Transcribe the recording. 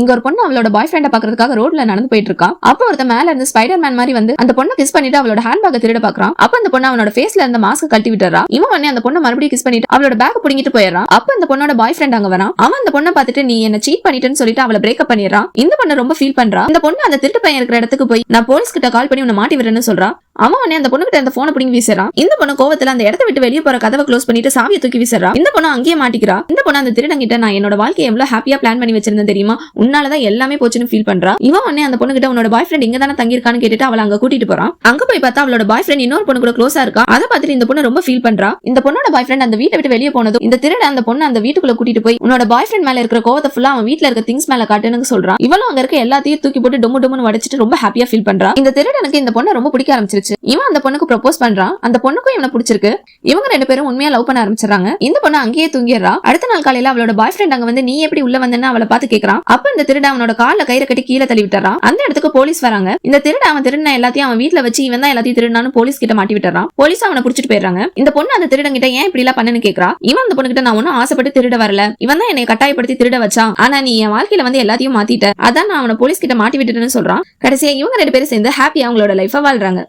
இங்க ஒரு பொண்ணு அவளோட பாய் ஃப்ரெண்டை பாக்குறதுக்காக ரோட்ல நடந்து போயிட்டு இருக்கா அப்ப ஒருத்த மேல இருந்து ஸ்பைடர் மேன் மாதிரி வந்து அந்த பொண்ணை கிஸ் பண்ணிட்டு அவளோட ஹேண்ட் பேக்கை திருட பாக்குறான். அப்ப அந்த பொண்ணு அவனோட ஃபேஸ்ல இருந்த மாஸ்க் கழட்டி விட்டுறா. இவன் உடனே அந்த பொண்ணை மறுபடியும் கிஸ் பண்ணிட்டு அவளோட பேக் புடிங்கிட்டு போயிடறான். அப்ப அந்த பொண்ணோட பாய் ஃப்ரெண்ட் அங்க வரான். அவன் அந்த பொண்ணை பார்த்துட்டு நீ என்ன சீட் பண்ணிட்டேன்னு சொல்லிட்டு அவளை பிரேக்அப் பண்ணிடுறான். இந்த பொண்ணு ரொம்ப ஃபீல் பண்றா. இந்த பொண்ணு அந்த திருட்டு பையன் இருக்கிற இடத்துக்கு போய் நான் போலீஸ் கிட்ட கால் பண்ணி உன்னை மாட்டி விடுறேன்னு சொல்றான் அவன் உடனே அந்த பொண்ணு கிட்ட அந்த போனை பிடிங்கி வீசுறான் இந்த பொண்ணு கோவத்துல அந்த இடத்த விட்டு வெளியே போற கதவை க்ளோஸ் பண்ணிட்டு சாவியை தூக்கி வீசுறான் இந்த பொண்ணு அங்கேயே மாட்டிக்கிறா. இந்த பொண்ணு அந்த திருடன் கிட்ட நான் என்னோட வாழ்க்கையை எவ்வளவு ஹாப்பியா பிளான் பண்ணி வச்சிருந்தேன் தெரியுமா? உன்னாலதான் எல்லாமே போச்சுன்னு ஃபீல் பண்றா. இவன் உடனே அந்த பொண்ணு கிட்ட உன்னோட பாய் ஃப்ரெண்ட் இங்க தானே தங்கியிருக்கான்னு கேட்டுட்டு அவளை அங்க கூட்டிட்டு போறான். அங்க போய் பார்த்தா அவளோட பாய் ஃப்ரெண்ட் இன்னொரு பொண்ணு கூட க்ளோஸா இருக்கா? அதை பார்த்துட்டு இந்த பொண்ணு ரொம்ப ஃபீல் பண்றா. இந்த பொண்ணோட பாய் ஃப்ரெண்ட் அந்த வீட்டை விட்டு வெளியே போனதும் இந்த திருடன் அந்த பொண்ணு அந்த வீட்டுக்குள்ள கூட்டிட்டு போய் உன்னோட பாய் ஃப்ரெண்ட் மேல இருக்கிற கோவத்தை ஃபுல்லா அவன் வீட்டுல இருக்க திங்ஸ் மேல காட்டுன்னு சொல்றான் இவளும் அங்க இருக்க எல்லாத்தையும் தூக்கி போட்டு டொம்மு டொம்முன்னு உடைச்சிட்டு ரொம்ப ஹாப்பியா ஃபீல் பண்றா. இந்த திருடனுக்கு இந்த பொண்ணை ரொம்ப பிடிக்க ஆரம்பிச்சிருச்சு. இவன் அந்த பொண்ணுக்கு ப்ரொபோஸ் பண்றான். அந்த பொண்ணுக்கும் இவனை பிடிச்சிருக்கு. இவங்க ரெண்டு பேரும் உண்மையா லவ் பண்ண ஆரம்பிச்சிடறாங்க. இந்த பொண்ணு அங்கேயே தூங்கிடுறா. அடுத்த நாள் காலையில அவளோட பாய் ஃப்ரெண்ட் அங்க வந்து நீ எப்படி உள்ள வந்தேன்னு அவளை பார்த்து கேக்குறான். அப்ப இந்த திருட அவனோட கால கயிறு கட்டி கீழே தள்ளி விட்டுறான். அந்த இடத்துக்கு போலீஸ் வராங்க. இந்த திருட அவன் திருடின எல்லாத்தையும் அவன் வீட்டுல வச்சு இவன் தான் எல்லாத்தையும் திருடினான்னு போலீஸ் கிட்ட மாட்டி விட்டுறான். போலீஸ் அவனை புடிச்சிட்டு போயிடுறாங்க. இந்த பொண்ணு அந்த திருடன் கிட்ட ஏன் இப்படி எல்லாம் பண்ணுன்னு கேக்குறா? இவன் அந்த பொண்ணு கிட்ட நான் ஒன்னும் ஆசைப்பட்டு திருட வரல. இவன் தான் என்னை கட்டாயப்படுத்தி திருட வச்சான். ஆனா நீ என் வாழ்க்கையில வந்து எல்லாத்தையும் மாத்திட்ட. அதான் நான் அவனை போலீஸ் கிட்ட மாட்டி விட்டுட்டேன்னு சொல்றான். கடைசியா இவங்க ரெண்டு பேரும் சேர்ந்து ஹாப்பியா அவங்களோட லைஃப வாழ்றாங்க.